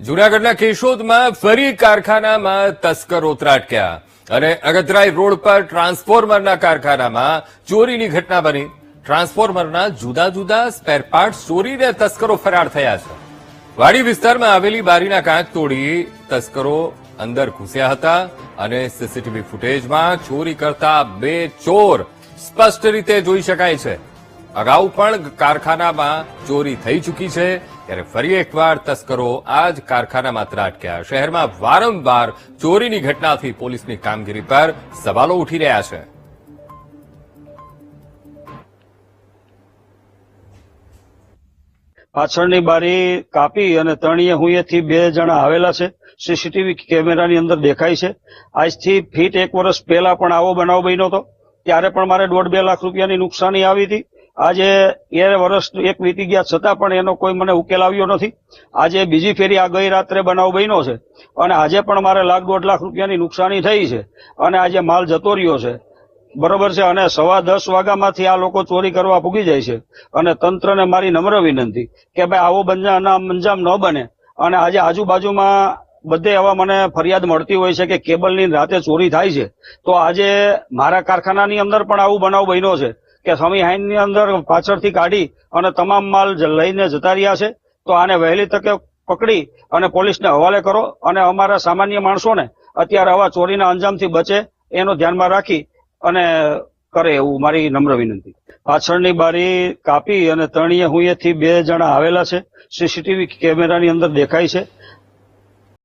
જૂનાગઢના કેશોદમાં ફરી કારખાનામાં તસ્કરો ત્રાટક્યા અને અગતરાય રોડ પર ટ્રાન્સફોર્મરના કારખાનામાં ચોરીની ઘટના બની. ટ્રાન્સફોર્મરના જુદા જુદા સ્પેર પાર્ટ ચોરીને તસ્કરો ફરાર થયા છે. વાડી વિસ્તારમાં આવેલી બારીના કાંચ તોડી તસ્કરો અંદર ઘૂસ્યા હતા અને સીસીટીવી ફૂટેજમાં ચોરી કરતા બે ચોર સ્પષ્ટ રીતે જોઈ શકાય છે. અગાઉ પણ કારખાનામાં ચોરી થઈ ચૂકી છે. ત્યારે ફરી એકવાર તસ્કરો આ જ કારખાનામાં ત્રાટક્યા. શહેરમાં વારંવાર ચોરીની ઘટનાથી પોલીસની કામગીરી પર સવાલો ઉઠી રહ્યા છે. પાછળની બારી કાપી અને તણીએ હુંયેથી બે જણા આવેલા છે. સીસીટીવી કેમેરાની અંદર દેખાય છે. આજથી ફીટ એક વર્ષ પહેલા પણ આવો બનાવ બન્યો હતો. ત્યારે પણ મારે દોઢ બે લાખ રૂપિયાની નુકસાની આવી હતી. આજે એ વર્ષ એક વીતી ગયા છતાં પણ એનો કોઈ મને ઉકેલ આવ્યો નથી. આજે બીજી ફેરી આ ગઈ રાત્રે બનાવ બન્યો છે અને આજે પણ મારે લાખ દોઢ લાખ રૂપિયાની નુકસાની થઈ છે અને આજે માલ જતો રહ્યો છે. બરોબર છે? અને સવા દસ વાગ્યામાંથી આ લોકો ચોરી કરવા પૂગી જાય છે અને તંત્રને મારી નમ્ર વિનંતી કે ભાઈ આવો બંજામ અંજામ ન બને. અને આજે આજુબાજુમાં બધે એવા મને ફરિયાદ મળતી હોય છે કે કેબલની રાતે ચોરી થાય છે. તો આજે મારા કારખાનાની અંદર પણ આવું બનાવ બન્યો છે. કે સ્વામી હાઈનની અંદર પાછળથી કાઢી અને તમામ માલ લઈને જતા રહ્યા છે, તો આને વહેલી તકે પકડી અને પોલીસને હવાલે કરો અને અમારા સામાન્ય માણસોને અત્યારે આવા ચોરીના અંજામથી બચે એનો ધ્યાનમાં રાખી અને કરે એવું મારી નમ્ર વિનંતી. પાછળની બારી કાપી અને તણીએ હુંયેથી બે જણા આવેલા છે. સીસીટીવી કેમેરાની અંદર દેખાય છે.